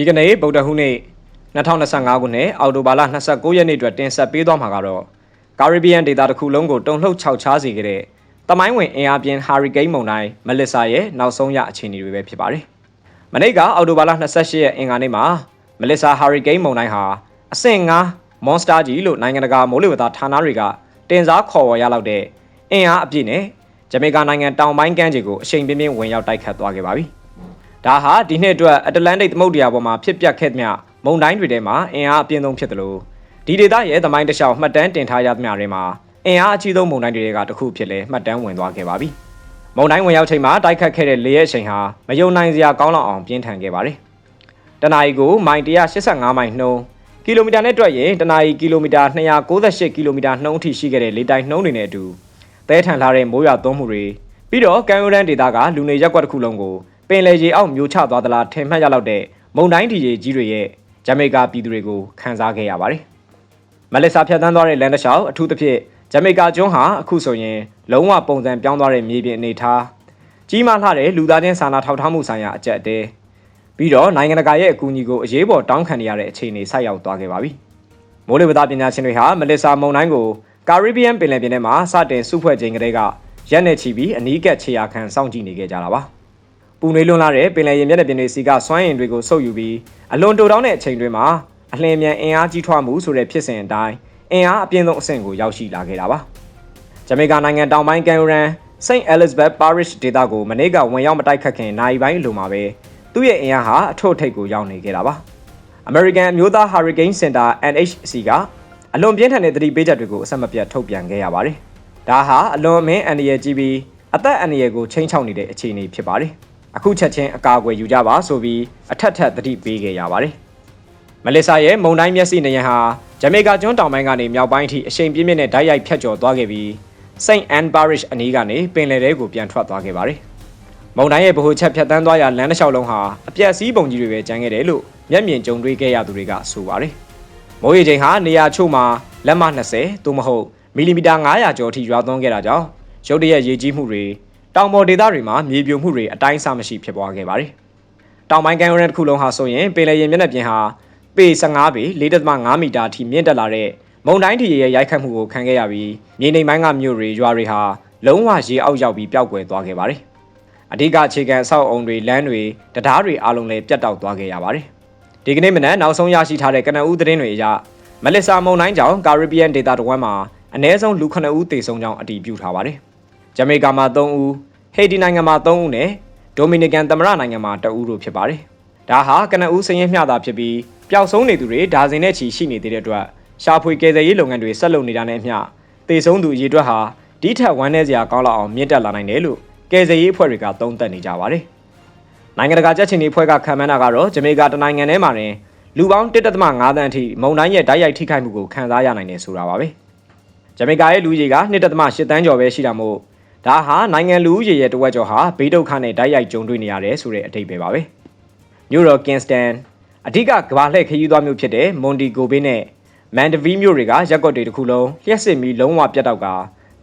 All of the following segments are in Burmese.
ဒီကနေ့ဗုဒ္ဓဟူးနေ့2025ခုနှစ်အောက်တိုဘာလ29ရက်နေ့အတွက်တင်ဆက်ပေးသွားမှာကတော့ကာရစ်ဘီယန်ဒေသတစ်ခုလုံးကိုတုန်လှုပ်ခြောက်ခြားစေခဲ့တဲ့တမိုင်းဝင်အင်အားပြင်းဟာရီကိန်းမုန်တိုင်းမလစ်ဆာရဲ့နောက်ဆုံးရအခြေအနေတွေပဲဖြစ်ပါတယ်။မနေ့ကအောက်တိုဘာလ28ရက်အင်္ဂါနေ့မှာမလစ်ဆာဟာရီကိန်းမုန်တိုင်းဟာအဆင့်9မွန်စတာကြီးလို့နိုင်ငံတကာမိုးလေဝသဌာနတွေကတင်စားခေါ်ဝေါ်ရလောက်တဲ့အင်အားအပြည့်နဲ့ဂျမေကာနိုင်ငံတောင်ပိုင်းကမ်းခြေကိုအရှိန်ပြင်းပြင်းဝင်ရောက်တိုက်ခတ်သွားခဲ့ပါပြီ။ ဒါဟာဒီနှစ်အတွက်အတ္တလန္တိတ်သမုဒ္ဒရာပေါ်မှာဖြစ်ပျက်ခဲ့သမျှမုန်တိုင်းတွေထဲမှာအင်အားအပြင်းဆုံးဖြစ်တယ်လို့ဒီဒေသရဲ့သမိုင်းတစ်လျှောက်မှတ်တမ်းတင်ထားရသမျှတွေမှာအင်အားအကြီးဆုံးမုန်တိုင်းတွေကတစ်ခုဖြစ်လဲမှတ်တမ်းဝင်သွားခဲ့ပါပြီ။မုန်တိုင်းဝင်ရောက်ချိန်မှာတိုက်ခတ်ခဲ့တဲ့လေရဲ့အချိန်ဟာမယုံနိုင်စရာကောင်းလောက်အောင်ပြင်းထန်ခဲ့ပါတယ်။တနအီကိုမိုင်185မိုင်နှုန်းကီလိုမီတာနဲ့တွက်ရင်တနအီကီလိုမီတာ298ကီလိုမီတာနှုန်းအထိရှိခဲ့တဲ့လေတိုက်နှုန်းတွေနဲ့အတူသဲထန်လာတဲ့မိုးရွာသွန်းမှုတွေပြီးတော့ကံရိုရန်ဒေတာကလူနေရက်ကွက်တစ်ခုလုံးကို ပင်လယ်ရေအောက်မျိုးချသွားသလားထင်မှတ်ရလောက်တဲ့မုန်တိုင်းဒီရေကြီးတွေရဲ့ဂျမေကာပြည်သူတွေကိုခန်းစားခဲ့ရပါတယ်။မလက်စာဖြတ်သန်းသွားတဲ့လန်ဒရှောက်အထူးသဖြင့်ဂျမေကာကျွန်းဟာအခုဆိုရင်လုံးဝပုံစံပြောင်းသွားတဲ့မြေပြင်အနေထားကြီးမားလှတဲ့လူသားချင်းစာနာထောက်ထားမှုဆိုင်ရာအကြက်အတဲပြီးတော့နိုင်ငံတကာရဲ့အကူအညီကိုအရေးပေါ်တောင်းခံနေရတဲ့အခြေအနေဆိုက်ရောက်သွားခဲ့ပါပြီ။မိုးလေဝသပညာရှင်တွေဟာမလက်စာမုန်တိုင်းကိုကာရစ်ဘီယန်ပင်လယ်ပြင်ထဲမှာစတင်စုဖွဲ့ခြင်းကလေးကရက်နဲ့ချီပြီးအနီးကပ်ခြေရာခံစောင့်ကြည့်နေခဲ့ကြတာပါ။ ပူနွေးလွန်းလာတဲ့ပင်လယ်ရေမျက်နှာပြင်တွေစီကစွမ်းအင်တွေကိုစုပ်ယူပြီးအလွန်တိုတောင်းတဲ့အချိန်တွေမှာအလင်းမြန်အင်အားကြီးထွားမှုဆိုတဲ့ဖြစ်စဉ်အတိုင်းအင်အားအပြင်းဆုံးအဆင့်ကိုရောက်ရှိလာခဲ့တာပါ။ဂျမေကာနိုင်ငံတောင်ပိုင်းကန်ယူရန် St. Elizabeth Parish ဒေသကိုမနေ့ကဝင်ရောက်မတိုက်ခတ်ခင်နိုင်ပိုင်းလိုမှာပဲသူ့ရဲ့အင်အားဟာအထွတ်ထိပ်ကိုရောက်နေခဲ့တာပါ။ American အမျိုးသား Hurricane Center NHC ကအလွန်ပြင်းထန်တဲ့သတိပေးချက်တွေကိုအဆက်မပြတ်ထုတ်ပြန်ခဲ့ရပါတယ်။ဒါဟာအလွန်အမင်းအန္တရာယ်ကြီးပြီးအသက်အန္တရာယ်ကိုချိန်ချောက်နေတဲ့အခြေအနေဖြစ်ပါတယ်။ အခုချက်ချင်းအကာအကွယ်ယူကြပါဆိုပြီးအထက်ထက်သတိပေးခဲ့ရပါတယ်။မလေးရှားရဲ့မုန်တိုင်းမျက်စိနေရန်ဟာဂျမေကာကျွန်းတောင်ပိုင်းကနေမြောက်ပိုင်းအထိအရှိန်ပြင်းပြင်းနဲ့ဓာတ်ရိုက်ဖြတ်ကျော်သွားခဲ့ပြီး St. Anne Parish အနီးကနေပင်လယ်ထဲကိုပြန်ထွက်သွားခဲ့ပါတယ်။မုန်တိုင်းရဲ့ဗဟိုချက်ဖြတ်တန်းသွားရာလမ်းတစ်လျှောက်လုံးဟာအပြက်စီးပုံကြီးတွေပဲကျန်ခဲ့တယ်လို့မျက်မြင်ကြုံတွေ့ခဲ့ရသူတွေကဆိုပါတယ်။မိုးရေချိန်ဟာနေရာချို့မှာလက်မ20သို့မဟုတ်မီလီမီတာ900ကျော်အထိရွာသွန်းခဲ့တာကြောင့်ရုတ်တရက်ရေကြီးမှုတွေ တောင်ပေါ်ဒေသတွေမှာမြေပြိုမှုတွေအတိုင်းအဆမရှိဖြစ်ပွားခဲ့ပါတယ်။တောင်ပိုင်းကမ်းရိုးတန်းတစ်ခုလုံးဟာဆိုရင်ပင်လယ်ရေမျက်နှာပြင်ဟာပေ15ပေ4.5မီတာအထိမြင့်တက်လာတဲ့မုန်တိုင်းထီရဲ့ရိုက်ခတ်မှုကိုခံခဲ့ရပြီးမြေနိမ့်ပိုင်းကမြို့တွေရွာတွေဟာလုံးဝရေအောက်ရောက်ပြီးပျောက်ကွယ်သွားခဲ့ပါတယ်။အဓိကအခြေခံအဆောက်အုံတွေလမ်းတွေတရားတွေအားလုံးလည်းပြတ်တောက်သွားခဲ့ရပါတယ်။ဒီကနေ့မနက်နောက်ဆုံးရရှိထားတဲ့ကနအူးသတင်းတွေအရမလစ်ဆာမုန်တိုင်းကြောင့်ကာရစ်ဘီယန်ဒေသတဝမ်းမှာအနည်းဆုံးလူ9ဦးသေဆုံးကြောင်းအတည်ပြုထားပါတယ်။ ဂျမေကာမှာ3ဦးဟေတီနိုင်ငံမှာ3ဦးနဲ့ဒိုမီနီကန်သမရနိုင်ငံမှာ2ဦးတို့ဖြစ်ပါတယ်။ဒါဟာကနဦးစည်ရင်းမျှတာဖြစ်ပြီးပျောက်ဆုံးနေသူတွေဒါဇင်နဲ့ချီရှိနေသေးတဲ့အတွက်ရှာဖွေကယ်ဆယ်ရေးလုပ်ငန်းတွေဆက်လုပ်နေတာနဲ့အမျှသေဆုံးသူအရေအတွက်ဟာဒီထက်ဝမ်းနည်းစရာကောင်းလောက်အောင်မြင့်တက်လာနိုင်တယ်လို့ကယ်ဆယ်ရေးအဖွဲ့တွေကသုံးသပ်နေကြပါတယ်။နိုင်ငံတကာကြက်ချင်ရေးအဖွဲ့ကခံမှန်းတာကတော့ဂျမေကာတနိုင်ငံထဲမှာတင်လူပေါင်း1.5သန်းအထိမုန်တိုင်းရဲ့ဓာတ်ရိုက်ထိခိုက်မှုကိုခံစားရနိုင်တယ်ဆိုတာပါပဲ။ဂျမေကာရဲ့လူကြီးက2.8သန်းကျော်ပဲရှိတာမို့ ဒါဟာနိုင်ငံလူဦးရေရဲ့တဝက်ကျော်ဟာဘေးဒုက္ခနဲ့ဓာတ်ရိုက်ကြုံတွေ့နေရတယ်ဆိုတဲ့အထိပ္ပယ်ပါပဲ။မြို့တော်ကင်စတန်အဓိကကဘာလှည့်ခရီးသွားမြို့ဖြစ်တဲ့မွန်ဒီဂိုဘေးနဲ့မန်ဒဗီမြို့တွေကရက်ကွက်တွေတစ်ခုလုံးလျှက်စစ်မီလုံးဝပြတ်တောက်က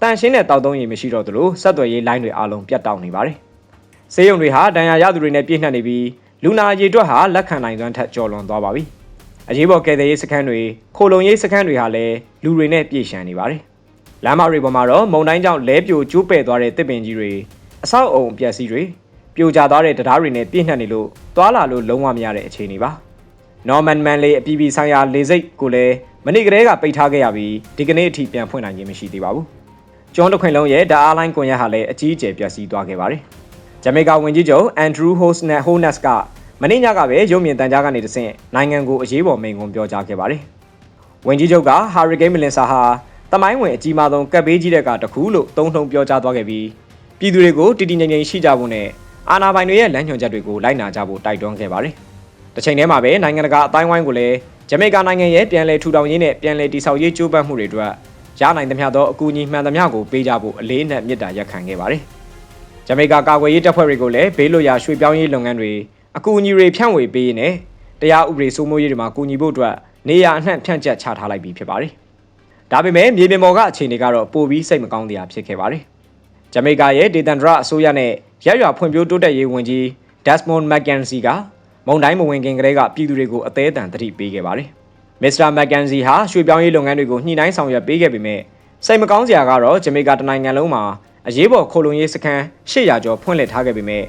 တန်ရှင်းတဲ့တောက်သုံးရည်မရှိတော့သလိုဆက်သွယ်ရေးလိုင်းတွေအားလုံးပြတ်တောက်နေပါတယ်။စေယုံတွေဟာဒဏ်ရာရသူတွေနဲ့ပြည့်နှက်နေပြီးလူနာရေတွက်ဟာလက်ခံနိုင်စွမ်းထက်ကျော်လွန်သွားပါပြီ။အရေးပေါ်ကယ်ဆယ်ရေးစခန်းတွေခိုလုံရေးစခန်းတွေဟာလည်းလူတွေနဲ့ပြည့်ရှံနေပါတယ်။ လမ်းမတွေပေါ်မှာတော့မုံတိုင်းကြောင့်လဲပြိုကျိုးပဲ့သွားတဲ့တစ်ပင်ကြီးတွေအဆောက်အုံပျက်စီးတွေပြိုကျသွားတဲ့တရားတွေနဲ့ပြည့်နှက်နေလို့သွာလာလို့လုံးဝမရတဲ့အခြေအနေပါ။ Norman Manley အပြည်ပြည်ဆိုင်ရာလေစိတ်ကိုလည်းမနေ့ကတည်းကပိတ်ထားခဲ့ရပြီးဒီကနေ့အထိပြန်ဖွင့်နိုင်ခြင်းမရှိသေးပါဘူး။ကျွန်းတစ်ခွင်လုံးရဲ့ဓာတ်အားလိုင်းကွန်ရက်ဟာလည်းအကြီးအကျယ်ပျက်စီးသွားခဲ့ပါတယ်။ဂျမေကာဝန်ကြီးချုပ်အန်ဒရူးဟိုးစ်နဲ့ဟိုးနက်စ်ကမနေ့ညကပဲရုံမြင့်တန်ကြားကနေတဆင့်နိုင်ငံကိုအရေးပေါ်မိန့်ခွန်းပြောကြားခဲ့ပါတယ်။ဝန်ကြီးချုပ်ကဟာရီကိန်းမလင်ဆာဟာ တမိုင်းဝင်အကြီးမားဆုံးကပ်ဘေးကြီးတဲ့ကတခုလို့သုံးနှုံပြောကြားသွားခဲ့ပြီးပြည်သူတွေကိုတည်တည်ငြိမ်ငြိမ်ရှိကြဖို့နဲ့အာဏာပိုင်တွေရဲ့လမ်းညွှန်ချက်တွေကိုလိုက်နာကြဖို့တိုက်တွန်းခဲ့ပါတယ်။တစ်ချိန်တည်းမှာပဲနိုင်ငံတကာအတိုင်းဝိုင်းကိုလည်းဂျမေကာနိုင်ငံရဲ့ပြန်လည်ထူထောင်ရေးနဲ့ပြန်လည်တည်ဆောက်ရေးကြိုးပမ်းမှုတွေအတွက်ရနိုင်သမျှသောအကူအညီမှန်သမျှကိုပေးကြဖို့အလေးအနက်မြစ်တာရက်ခံခဲ့ပါတယ်။ဂျမေကာကာကွယ်ရေးတပ်ဖွဲ့တွေကိုလည်းဘေးလွတ်ရာရွှေ့ပြောင်းရေးလုပ်ငန်းတွေအကူအညီတွေဖြန့်ဝေပေးရင်းနဲ့တရားဥပဒေစိုးမိုးရေးတွေမှာကူညီဖို့အတွက်နေရာအနှံ့ဖြန့်ကျက်ချထားလိုက်ပြီးဖြစ်ပါတယ်။ ဒါပေမဲ့မြေပြင်ပေါ်ကအခြေအနေကတော့ပိုပြီးစိတ်မကောင်းတရားဖြစ်ခဲ့ပါတယ်။ဂျမေကာရဲ့ဒေသန္တရအစိုးရနဲ့ရရွာဖွံ့ဖြိုးတိုးတက်ရေးဝန်ကြီး Desmond McKenzie ကမမုံတိုင်းမဝင်ခင်ကတည်းကပြည်သူတွေကိုအသေးအတန်သတိပေးခဲ့ပါတယ်။မစ္စတာမက်ကန်စီဟာရွှေပြောင်းရေးလုပ်ငန်းတွေကိုညှိနှိုင်းဆောင်ရွက်ပေးခဲ့ပေမဲ့စိတ်မကောင်းစရာကတော့ဂျမေကာတနိုင်ငံလုံးမှာအရေးပေါ်ခိုလုံရေးစခန်း800ကျော်ဖွင့်လှစ်ထားခဲ့ပေမဲ့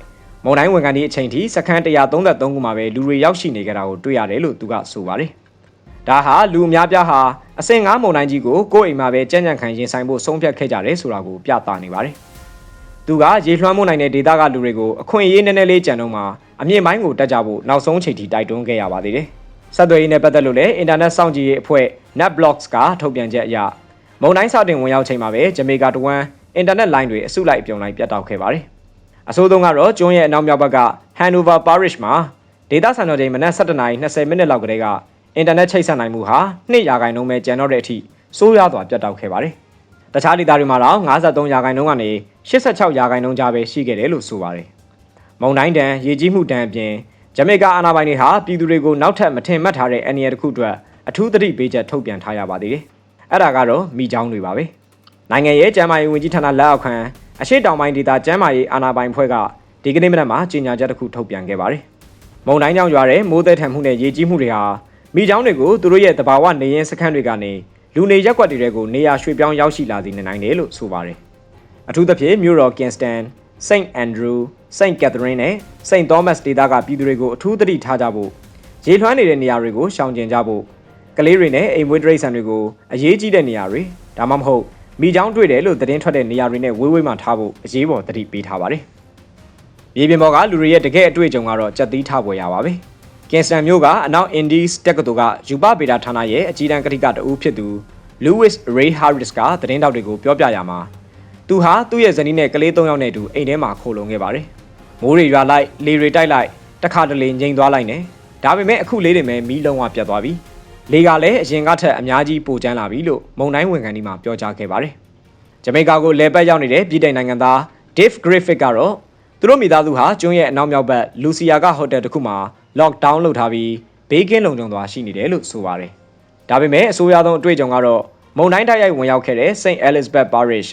မုံတိုင်းဝန်ခံဒီအချိန်ထိစခန်း133ခုမှာပဲလူတွေရောက်ရှိနေကြတာကိုတွေ့ရတယ်လို့သူကဆိုပါတယ်။ဒါဟာလူအများပြားဟာ အဆင့်9မုံတိုင်းကြီးကိုကိုယ့်အိမ်မှာပဲကြံ့ကြံ့ခံရင်ဆိုင်ဖို့ဆုံးဖြတ်ခဲ့ကြတယ်ဆိုတာကိုပြသနေပါတယ်။သူကရေလွှမ်းမိုးနိုင်တဲ့ဒေသကလူတွေကိုအခွင့်အရေးနည်းနည်းလေးကြံတော့မှာအမြင့်ပိုင်းကိုတက်ကြဖို့နောက်ဆုံးချိန်ထိတိုက်တွန်းခဲ့ရပါသေးတယ်။ဆက်သွယ်ရေးနဲ့ပတ်သက်လို့လည်းအင်တာနက်စောင့်ကြည့်ရေးအဖွဲ့ NetBlocks ကထုတ်ပြန်ချက်အရမုံတိုင်းစတင်ဝင်ရောက်ချိန်မှာပဲဂျမေကာတဝန်အင်တာနက်လိုင်းတွေအစုလိုက်အပြုံလိုက်ပြတ်တောက်ခဲ့ပါတယ်။အဆိုးဆုံးကတော့ကျွန်းရဲ့အနောက်မြောက်ဘက်က Hanover Parish မှာဒေတာစံတော်ချိန်မနက်7:20မိနစ်လောက်ကလေးက အင်တာနက်ချိတ်ဆက်နိုင်မှုဟာ2ရာခိုင်နှုန်းပဲကျန်တော့တဲ့အထိစိုးရွားစွာပြတ်တောက်ခဲ့ပါတယ်။တခြားဒေတာတွေမှာတော့53ရာခိုင်နှုန်းကနေ86ရာခိုင်နှုန်းကြားပဲရှိခဲ့တယ်လို့ဆိုပါတယ်။မုံတိုင်းတန်ရေကြီးမှုတန်အပြင်ဂျမေကာအာဏာပိုင်တွေဟာပြည်သူတွေကိုနောက်ထပ်မထင်မှတ်ထားတဲ့အန်ရီယတစ်ခုအတွက်အထူးသတိပေးချက်ထုတ်ပြန်ထားရပါသေးတယ်။အဲ့ဒါကတော့မိချောင်းတွေပါပဲ။နိုင်ငံရဲ့ကျန်းမာရေးဝန်ကြီးဌာနလက်အောက်ခံအရှိတောင်ပိုင်းဒေသကျန်းမာရေးအာဏာပိုင်ဖွဲ့ကဒီကနေ့မနက်မှာကြေညာချက်တစ်ခုထုတ်ပြန်ခဲ့ပါတယ်။မုံတိုင်းကြောင့်ရွာတဲ့မိုးသည်ထန်မှုနဲ့ရေကြီးမှုတွေဟာ မိချောင်းတွေကိုသူတို့ရဲ့တဘာဝနေရင်စခန်းတွေကနေလူနေရက်ွက်တွေကိုနေရာရွှေ့ပြောင်းရောက်ရှိလာစေနိုင်တယ်လို့ဆိုပါတယ်။အထူးသဖြင့်မြို့တော်ကင်စတန်၊စိန့်အန်ဒရူး၊စိန့်ကက်သရင်းနဲ့စိန့်သောမတ်ဒေသကပြည်သူတွေကိုအထူးသတိထားကြဖို့ရေလွှမ်းနေတဲ့နေရာတွေကိုရှောင်ကျဉ်ကြဖို့ကလေးတွေနဲ့အိမ်မွေးတိရစ္ဆာန်တွေကိုအရေးကြီးတဲ့နေရာတွေဒါမှမဟုတ်မိချောင်းတွေ့တယ်လို့သတင်းထွက်တဲ့နေရာတွေနဲ့ဝေးဝေးမှထားဖို့အရေးပေါ်သတိပေးထားပါတယ်။မြေပြင်ပေါ်ကလူတွေရဲ့တကယ်အတွေ့အကြုံကတော့ကြက်သီးထားပွဲရပါပဲ။ ကင်စတန်မြို့ကအနောက်အင်ဒီးစ်တက္ကသိုလ်ကယူပဗေဒဌာနရဲ့အကြီးတန်းကတိကတဦးဖြစ်သူ Louis Ray Harris ကသတင်းတောက်တွေကိုပြောပြရမှာသူဟာသူ့ရဲ့ဇနီးနဲ့ကလေး၃ယောက်နဲ့အတူအိမ်ထဲမှာခိုလုံခဲ့ပါတယ်။မိုးတွေရွာလိုက်လေတွေတိုက်လိုက်တခါတလေငိမ်သွားလိုက်နေ။ဒါပေမဲ့အခုလေးတွေမဲ့မီးလုံးဝပြတ်သွားပြီ။လေကလည်းအရင်ကထက်အများကြီးပိုကျန်းလာပြီလို့မုံတိုင်းဝန်ခံဒီမှာပြောကြားခဲ့ပါတယ်။ဂျမေကာကိုလဲပတ်ရောက်နေတဲ့ပြည်တိုင်နိုင်ငံသား Dave Griffith ကတော့သူတို့မိသားစုဟာကျွန်းရဲ့အနောက်မြောက်ဘက်လူစီယာကဟိုတယ်တစ်ခုမှာ lockdown လုပ်ထားပြီးဘေးကင်းလုံခြုံသွားရှိနေတယ်လို့ဆိုပါတယ်။ဒါပေမဲ့အဆိုးရဆုံးအတွေ့အကြုံကတော့မုံတိုင်းတိုက်ရိုက်ဝင်ရောက်ခဲ့တဲ့ St. Elizabeth Parish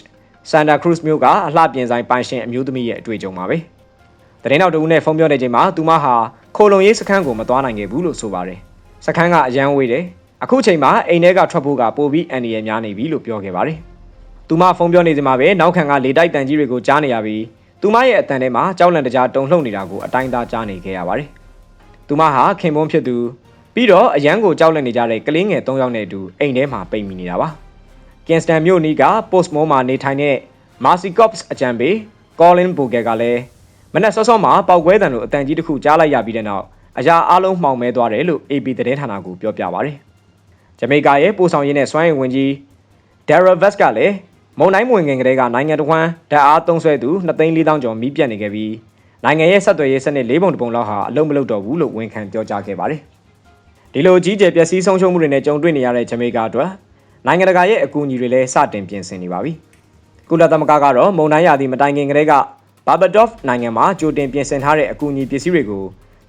Santa Cruz မြို့ကအလှပြင်ဆိုင်ပိုင်ရှင်အမျိုးသမီးရဲ့အတွေ့အကြုံပါပဲ။တရင်နောက်တဦးနဲ့ဖုန်းပြောနေချိန်မှာသူမဟာခိုလုံရေးစခန်းကိုမသွားနိုင်ခဲ့ဘူးလို့ဆိုပါတယ်။စခန်းကအရန်ဝေးတယ်။အခုချိန်မှာအိမ်ထဲကထွက်ဖို့ကပိုပြီးအန်ဒီရများနေပြီလို့ပြောခဲ့ပါတယ်။သူမဖုန်းပြောနေချိန်မှာပဲနောက်ခံကလေတိုက်တန်ကြီးတွေကိုကြားနေရပြီးသူမရဲ့အတန်ထဲမှာကြောက်လန့်တကြားတုန်လှုပ်နေတာကိုအတိုင်းသားကြားနေခဲ့ရပါတယ်။ သူမဟာခင်ပွန်းဖြစ်သူပြီးတော့အရန်ကိုကြောက်လန့်နေကြတဲ့ကလေးငယ်၃ယောက်နဲ့အတူအိမ်ထဲမှာပိတ်မိနေတာပါ။ကင်စတန်မြို့နီးက Postmore မှာနေထိုင်တဲ့ Marcy Cops အကြံပေး Colin Booker ကလည်းမနက်စောစောမှာပောက်ကွဲတံလိုအတန်ကြီးတစ်ခုကြားလိုက်ရပြီးတဲ့နောက်အရာအလုံးမှောင်မဲသွားတယ်လို့ AP သတင်းဌာနကပြောပြပါဗျ။ဂျမေကာရဲ့ပို့ဆောင်ရေးနဲ့စွမ်းရည်ဝင်ကြီး Dara Vest ကလည်းမုံတိုင်းမဝင်ခင်ကတည်းကနိုင်ငံတော်ဝန်ဓာတ်အားသုံးဆွဲသူ2,400ကျော်မိပြတ်နေခဲ့ပြီး နိုင်ငံရဲ့ဆက်သွယ်ရေးစနစ်၄ပုံတပုံလောက်ဟာအလုံးမလုံးတော့ဘူးလို့ဝန်ခံပြောကြားခဲ့ပါတယ်။ဒီလိုကြီးကျယ်ပျက်စီးဆုံးရှုံးမှုတွေနဲ့ကြုံတွေ့နေရတဲ့ဂျမေကာအတွက်နိုင်ငံတကာရဲ့အကူအညီတွေလည်းစတင်ပြင်ဆင်နေပါပြီ။ကုလသမဂ္ဂကတော့မုံတိုင်းရာသီမတိုင်ခင်ကတည်းကဘာဘဒေ့ာ့ဖ်နိုင်ငံမှာကြိုတင်ပြင်ဆင်ထားတဲ့အကူအညီပစ္စည်းတွေကို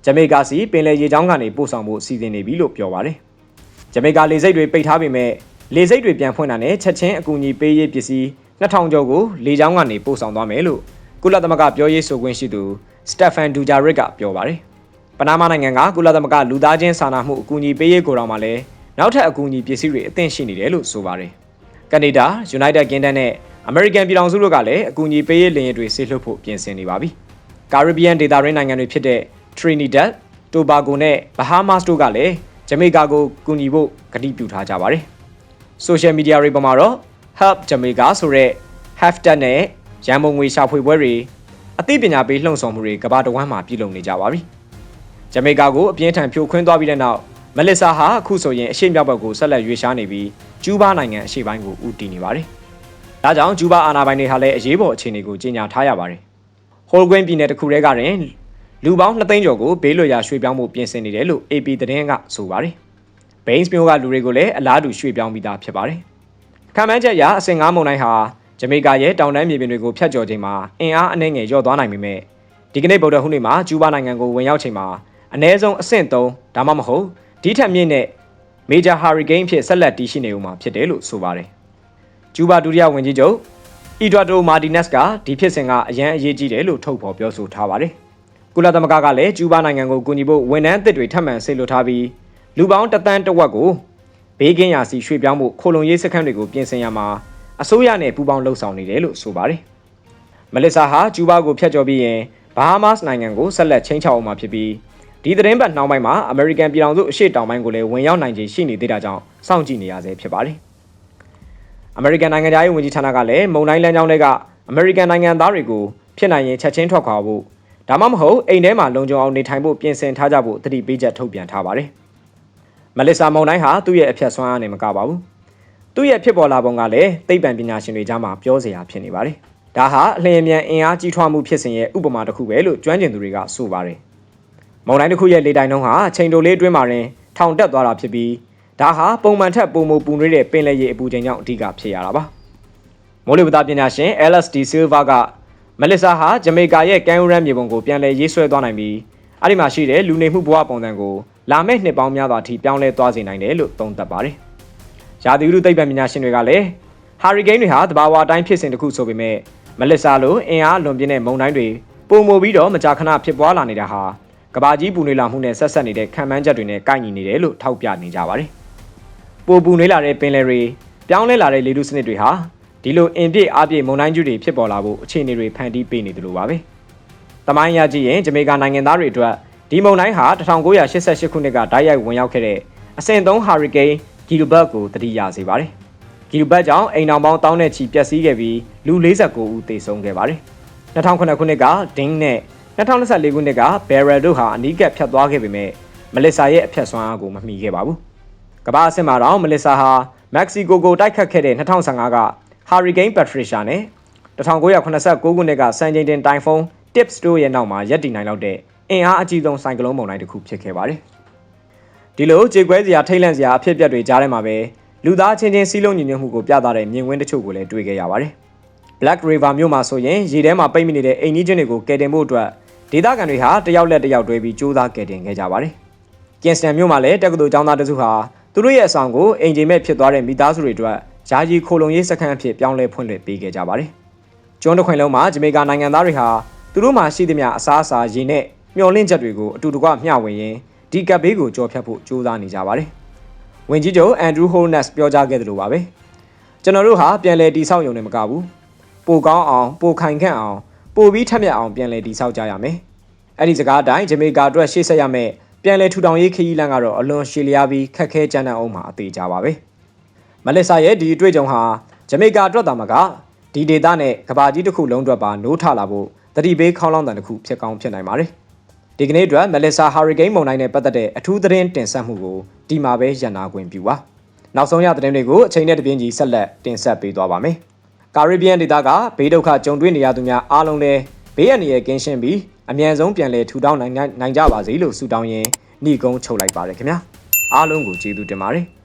ဂျမေကာစီပင်လယ်ရေကြောင်းကနေပို့ဆောင်ဖို့စီစဉ်နေပြီလို့ပြောပါတယ်။ဂျမေကာလေဆိပ်တွေပိတ်ထားပေမဲ့လေဆိပ်တွေပြန်ဖွင့်တာနဲ့ချက်ချင်းအကူအညီပေးရေးပစ္စည်း2000ကျော်ကိုလေကြောင်းကနေပို့ဆောင်သွားမယ်လို့ ကုလသမဂ္ဂပြောရေးဆိုခွင့်ရှိသူစတက်ဖန်ဒူဂျာရစ်ကပြောပါတယ်။ပနားမားနိုင်ငံကကုလသမဂ္ဂလူသားချင်းစာနာမှုအကူအညီပေးရေးကိုတော်မှာလည်းနောက်ထပ်အကူအညီပစ္စည်းတွေအသင့်ရှိနေတယ်လို့ဆိုပါတယ်။ကနေဒါ၊ United Kingdom နဲ့ American ပြည်ထောင်စုတို့ကလည်းအကူအညီပေးရေးလင်ရတွေဆေးလွှတ်ဖို့ပြင်ဆင်နေပါပြီ။ Caribbean ဒေသရင်းနိုင်ငံတွေဖြစ်တဲ့ Trinidad, Tobago နဲ့ Bahamas တို့ကလည်းဂျမေကာကိုကူညီဖို့ကတိပြုထားကြပါတယ်။ Social media တွေပေါ်မှာတော့ Help Jamaica ဆိုတဲ့ hashtag နဲ့ ရန်ပုံငွေရှာဖွေပွဲတွေအသိပညာပေးလှုံ့ဆော်မှုတွေကမ္ဘာတစ်ဝန်းမှာပြုလုပ်နေကြပါပြီ။ဂျမေကာကိုအပြင်းထန်ဖြိုခွင်းသွားပြီးတဲ့နောက်မလစ်ဆာဟာအခုဆိုရင်အရှေ့မြောက်ဘက်ကိုဆက်လက်ရွေ့ရှားနေပြီးကျူးဘားနိုင်ငံအရှေ့ပိုင်းကိုဦးတည်နေပါတယ်။ဒါကြောင့်ကျူးဘားအာဏာပိုင်တွေဟာလည်းအရေးပေါ်အခြေအနေကိုကြေညာထားရပါတယ်။ဟိုလ်ကွင်းပြည်နယ်တစ်ခုတည်းကရင်လူပေါင်း2သိန်းကျော်ကိုဘေးလွတ်ရာရွှေ့ပြောင်းမှုပြင်ဆင်နေတယ်လို့ AP သတင်းကဆိုပါတယ်။ဘိန်းစ်မျိုးကလူတွေကိုလည်းအလားတူရွှေ့ပြောင်းပြီးသားဖြစ်ပါတယ်။ခံမှန်းချက်အရအစင်ငါးမုံတိုင်းဟာ ဂျမေကာရဲ့တောင်တန်းမြေပြင်တွေကိုဖျက်ကျော်ချိန်မှာအင်အားအနှဲငယ်လျော့သွားနိုင်ပေမဲ့ဒီကနေ့ဗုဒ္ဓဟူးနေ့မှာကျူးဘားနိုင်ငံကိုဝင်ရောက်ချိန်မှာအနည်းဆုံးအဆင့်3ဒါမှမဟုတ်ဒီထက်မြင့်တဲ့ Major Hurricane ဖြစ်ဆက်လက်တည်ရှိနေဦးမှာဖြစ်တယ်လို့ဆိုပါတယ်။ကျူးဘားဒုတိယဝန်ကြီးချုပ်အီဒွာဒိုမာတီနက်စ်ကဒီဖြစ်စဉ်ကအရန်အရေးကြီးတယ်လို့ထုတ်ဖော်ပြောဆိုထားပါတယ်။ကုလသမဂ္ဂကလည်းကျူးဘားနိုင်ငံကိုကူညီဖို့ဝန်ထမ်းအသစ်တွေထပ်မံဆေလွတ်ထားပြီးလူပေါင်းတသန်းတဝက်ကိုဘေးကင်းရာစီရွှေ့ပြောင်းဖို့ခိုလုံရေးစခန်းတွေကိုပြင်ဆင်ရမှာ အစိုးရနဲ့ပူးပေါင်းလှုပ်ဆောင်နေတယ်လို့ဆိုပါတယ်။မလစ်ဆာဟာကျူးဘားကိုဖျက်ကျော်ပြီးရင်ဘာဟာမတ်စ်နိုင်ငံကိုဆက်လက်ချင်းချောက်အောင်မှာဖြစ်ပြီးဒီသတင်းပတ်နှောင်းပိုင်းမှာအမေရိကန်ပြည်ထောင်စုအရှေ့တောင်ပိုင်းကိုလည်းဝင်ရောက်နိုင်ခြေရှိနေသေးတာကြောင့်စောင့်ကြည့်နေရဆဲဖြစ်ပါတယ်။အမေရိကန်နိုင်ငံသားရေးဝန်ကြီးဌာနကလည်းမုံတိုင်းလမ်းကြောင်းတွေကအမေရိကန်နိုင်ငံသားတွေကိုဖြစ်နိုင်ရင်ချက်ချင်းထွက်ခွာဖို့ဒါမှမဟုတ်အိမ်ထဲမှာလုံခြုံအောင်နေထိုင်ဖို့ပြင်ဆင်ထားကြဖို့တတိပေးချက်ထုတ်ပြန်ထားပါတယ်။မလစ်ဆာမုံတိုင်းဟာသူ့ရဲ့အဖြတ်ဆွမ်းအားနဲ့မကပါဘူး။ သူ့ရဲ့ဖြစ်ပေါ်လာပုံကလည်းသိပ္ပံပညာရှင်တွေကြားမှာပြောစရာဖြစ်နေပါတယ်။ဒါဟာအလျင်အမြန်အင်အားကြီးထွားမှုဖြစ်စဉ်ရဲ့ဥပမာတစ်ခုပဲလို့ကျွမ်းကျင်သူတွေကဆိုပါတယ်။မုံတိုင်းတစ်ခုရဲ့လေတိုင်နှုန်းဟာချိန်တိုလေးအတွင်းမှာရင်ထောင်တက်သွားတာဖြစ်ပြီးဒါဟာပုံမှန်ထက်ပုံမပူနွေးတဲ့ပင်လယ်ရေအပူချိန်ကြောင့်အဓိကဖြစ်ရတာပါ။မိုးလေဝသပညာရှင် LSD Silva ကမလစ်ဆာဟာဂျမေကာရဲ့ကမ်းရိုးရမ်းမြေပုံကိုပြန်လည်ရေးဆွဲသွားနိုင်ပြီးအဲ့ဒီမှာရှိတဲ့လူနေမှုဘဝပုံစံကိုလာမယ့်နှစ်ပေါင်းများစွာအထိပြောင်းလဲသွားစေနိုင်တယ်လို့သုံးသပ်ပါတယ်။ ရာသီဥတုသိပ္ပံပညာရှင်တွေကလည်းဟာရီကိန်းတွေဟာတဘာဝအတိုင်းဖြစ်စဉ်တစ်ခုဆိုပေမဲ့မလစ်ဆာလိုအင်အားလွန်ပြင်းတဲ့မုန်တိုင်းတွေပုံမူပြီးတော့မကြာခဏဖြစ်ပွားလာနေတာဟာကဘာကြီးပူနွေးလာမှုနဲ့ဆက်ဆက်နေတဲ့ခံမှန်းချက်တွေနဲ့ကိုက်ညီနေတယ်လို့ထောက်ပြနေကြပါတယ်။ပိုပူနွေးလာတဲ့ပင်လယ်တွေပြောင်းလဲလာတဲ့လေထုစနစ်တွေဟာဒီလိုအင်ပြည့်အပြည့်မုန်တိုင်းကျူးတွေဖြစ်ပေါ်လာဖို့အခြေအနေတွေဖန်တီးပေးနေတယ်လို့ပါပဲ။တမိုင်းရကြည့်ရင်ဂျမေကာနိုင်ငံသားတွေအတွက်ဒီမုန်တိုင်းဟာ1988ခုနှစ်ကဓာတ်ရိုက်ဝင်ရောက်ခဲ့တဲ့အဆင့်3ဟာရီကိန်း ဂီလူဘတ်ကိုတတိယစေပါတယ်။ဂီလူဘတ်ကြောင့်အိမ်တော်ပေါင်းတောင်းနဲ့ချီပျက်စီးခဲ့ပြီးလူ49ဦးသေဆုံးခဲ့ပါတယ်။2009ခုနှစ်ကဒင်းနဲ့2024ခုနှစ်ကဘယ်ရယ်တို့ဟာအနီးကပ်ဖြတ်သွားခဲ့ပေမဲ့မလစ်ဆာရဲ့အဖြတ်ဆွမ်းအားကိုမမီခဲ့ပါဘူး။ကမ္ဘာအဆင့်မှာတော့မလစ်ဆာဟာမက္ကဆီကိုကိုတိုက်ခတ်ခဲ့တဲ့2015ကဟာရီကိန်းပက်ထရီရှာနဲ့1989ခုနှစ်ကစန်ချိန်တင်တိုင်ဖုန်း Tips တို့ရဲ့နောက်မှာရပ်တည်နိုင်လောက်တဲ့အင်အားအကြီးဆုံးဆိုင်ကလုန်းမုန်တိုင်းတစ်ခုဖြစ်ခဲ့ပါတယ်။ ဒီလိုကြေကွဲစရာထိတ်လန့်စရာအဖြစ်အပျက်တွေကြားထဲမှာပဲလူသားချင်းချင်းစီးလုံးညီညွတ်မှုကိုပြသတဲ့မြင်ကွင်းတချို့ကိုလည်းတွေ့ခဲ့ရပါတယ်။ Black River မြို့မှာဆိုရင်ရေထဲမှာပိတ်မိနေတဲ့အိမ်ကြီးချင်းတွေကိုကယ်တင်ဖို့အတွက်ဒေသခံတွေဟာတယောက်လက်တယောက်တွဲပြီးစူးစမ်းကယ်တင်ခဲ့ကြပါတယ်။ကင်စတန်မြို့မှာလည်းတက္ကသိုလ်ကျောင်းသားတစုဟာသူတို့ရဲ့အဆောင်ကိုအင်ဂျင်မဲ့ဖြစ်သွားတဲ့မိသားစုတွေအတွက်ယာယီခိုလုံရေးစခန်းအဖြစ်ပြောင်းလဲဖွင့်လှစ်ပေးခဲ့ကြပါတယ်။ကျွန်းတစ်ခွင်လုံးမှာဂျမေကာနိုင်ငံသားတွေဟာသူတို့မှာရှိသမျှအစားအစာရေနဲ့မျောလင့်ချက်တွေကိုအတူတကွမျှဝေရင်း ဒီကပ်ဘေးကိုကြော်ဖြတ်ဖို့ကြိုးစားနေကြပါတယ်။ဝင်ကြီးချုပ်အန်ဒရူးဟိုနက်စ်ပြောကြားခဲ့သလိုပါပဲ။ကျွန်တော်တို့ဟာပြန်လည်တည်ဆောက်ရုံနဲ့မကဘူး။ပိုကောင်းအောင်ပိုခိုင်ခန့်အောင်ပိုပြီးထက်မြက်အောင်ပြန်လည်တည်ဆောက်ကြရမယ်။အဲ့ဒီစကားအတိုင်းဂျမေကာအတွက်ရှေ့ဆက်ရမယ်ပြန်လည်ထူထောင်ရေးခရီးလမ်းကတော့အလွန်ရှည်လျားပြီးခက်ခဲကြမ်းတမ်းအောင်မှာအသေးကြပါပဲ။မလက်ဆာရဲ့ဒီအတွေ့အကြုံဟာဂျမေကာအတွက်သာမကဒီဒေသနဲ့ကဘာကြီးတစ်ခုလုံးအတွက်ပါနိုးထလာဖို့တတိပေးခေါင်းလောင်းတန်တစ်ခုဖြစ်ကောင်းဖြစ်နိုင်ပါတယ်။ ဒီကနေ့အတွက်မလက်ဆာဟာရီကိန်းမုန်တိုင်းနဲ့ပတ်သက်တဲ့အထူးသတင်းတင်ဆက်မှုကိုဒီမှာပဲရန်နာခွင့်ပြုပါ။နောက်ဆုံးရသတင်းတွေကိုအချိန်နဲ့တပြင်းကြီးဆက်လက်တင်ဆက်ပေးသွားပါမယ်။ကာရစ်ဘီယန်ဒေသကဘေးဒုက္ခကြုံတွေ့နေရသူများအားလုံးလည်းဘေးအန္တရာယ်ကင်းရှင်းပြီးအမြန်ဆုံးပြန်လည်ထူထောင်နိုင်နိုင်ကြပါစေလို့ဆုတောင်းရင်းနှီးကုန်းချုပ်လိုက်ပါရခင်ဗျာ။အားလုံးကိုကျေးဇူးတင်ပါတယ်။